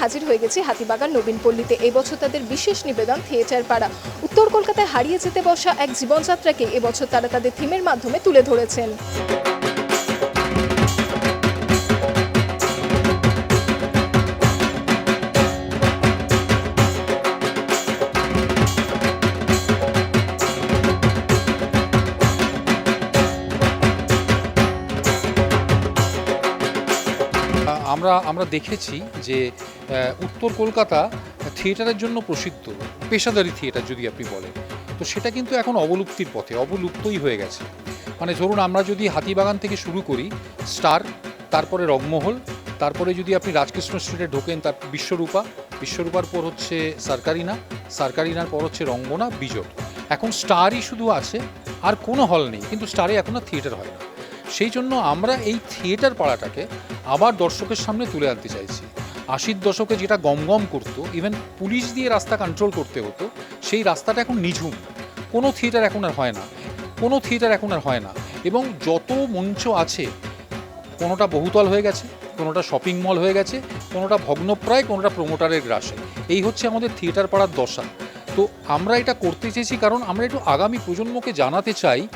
হাজির হয়ে গেছি হাতিবাগান নবীন পল্লীতে। এবছর তাদের বিশেষ নিবেদন, থিয়েটার পাড়া। উত্তর কলকাতায় হারিয়ে যেতে বসা এক জীবনযাত্রাকে এবছর তারা তাদের থিমের মাধ্যমে তুলে ধরেছেন। আমরা আমরা দেখেছি যে উত্তর কলকাতা থিয়েটারের জন্য প্রসিদ্ধ, পেশাদারি থিয়েটার যদি আপনি বলেন। তো সেটা কিন্তু এখন অবলুপ্তির পথে, অবলুপ্তই হয়ে গেছে। মানে ধরুন, আমরা যদি হাতিবাগান থেকে শুরু করি, স্টার, তারপরে রংমহল, তারপরে যদি আপনি রাজকৃষ্ণ স্ট্রিটে ঢোকেন, তার বিশ্বরূপা, বিশ্বরূপার পর হচ্ছে সার্কারিনা, সার্কারিনার পর হচ্ছে রঙ্গনা বিজয় এখন স্টারই শুধু আছে, আর কোনো হল নেই, কিন্তু স্টারে এখন আর থিয়েটার হয় না। সেই জন্য আমরা এই থিয়েটার পাড়াটাকে আবার দর্শকের সামনে তুলে আনতে চাইছি। আশির দশকে যেটা গমগম করতো ইভেন পুলিশ দিয়ে রাস্তা কন্ট্রোল করতে হতো, সেই রাস্তাটা এখন নিঝুম। কোনো থিয়েটার এখন আর হয় না। কোনো থিয়েটার এখন আর হয় না। এবং যত মঞ্চ আছে, কোনোটা বহুতল হয়ে গেছে, কোনোটা শপিং মল হয়ে গেছে, কোনোটা ভগ্নপ্রায়, কোনোটা প্রমোটারের গ্রাসে। এই হচ্ছে আমাদের থিয়েটার পাড়ার দশা। তো আমরা এটা করতে চেয়েছি কারণ আমরা একটু আগামী প্রজন্মকে জানাতে চাই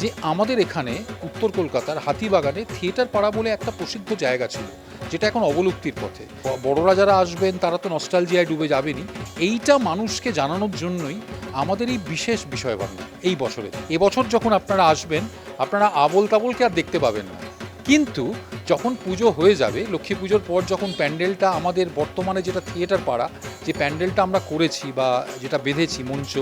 যে আমাদের এখানে উত্তর কলকাতার হাতিবাগানে থিয়েটার পাড়া বলে একটা প্রসিদ্ধ জায়গা ছিল, যেটা এখন অবলুপ্তির পথে। বড়রা যারা আসবেন, তারা তো নস্টালজিয়ায় ডুবে যাবেনই। এইটা মানুষকে জানানোর জন্যই আমাদের এই বিশেষ বিষয় ভাবনা এই বছরে। এবছর যখন আপনারা আসবেন, আপনারা আবল তাবলকে আর দেখতে পাবেন না। কিন্তু যখন পুজো হয়ে যাবে, লক্ষ্মী পুজোর পর যখন প্যান্ডেলটা আমাদের বর্তমানে যেটা থিয়েটার পাড়া, যে প্যান্ডেলটা আমরা করেছি বা যেটা বেঁধেছি মঞ্চ,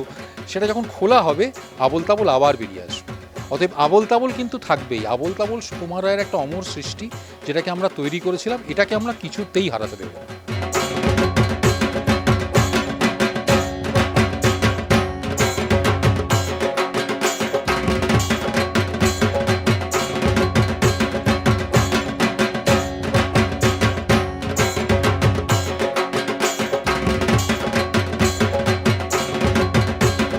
সেটা যখন খোলা হবে আবল তাবল আবার বেরিয়ে আসবে। অতএব আবল তাবল কিন্তু থাকবেই। আবল তাবল সুকুমার রায়ের একটা অমর সৃষ্টি, যেটাকে আমরা তৈরি করেছিলাম, এটাকে আমরা কিছুতেই হারাতে দেবো না।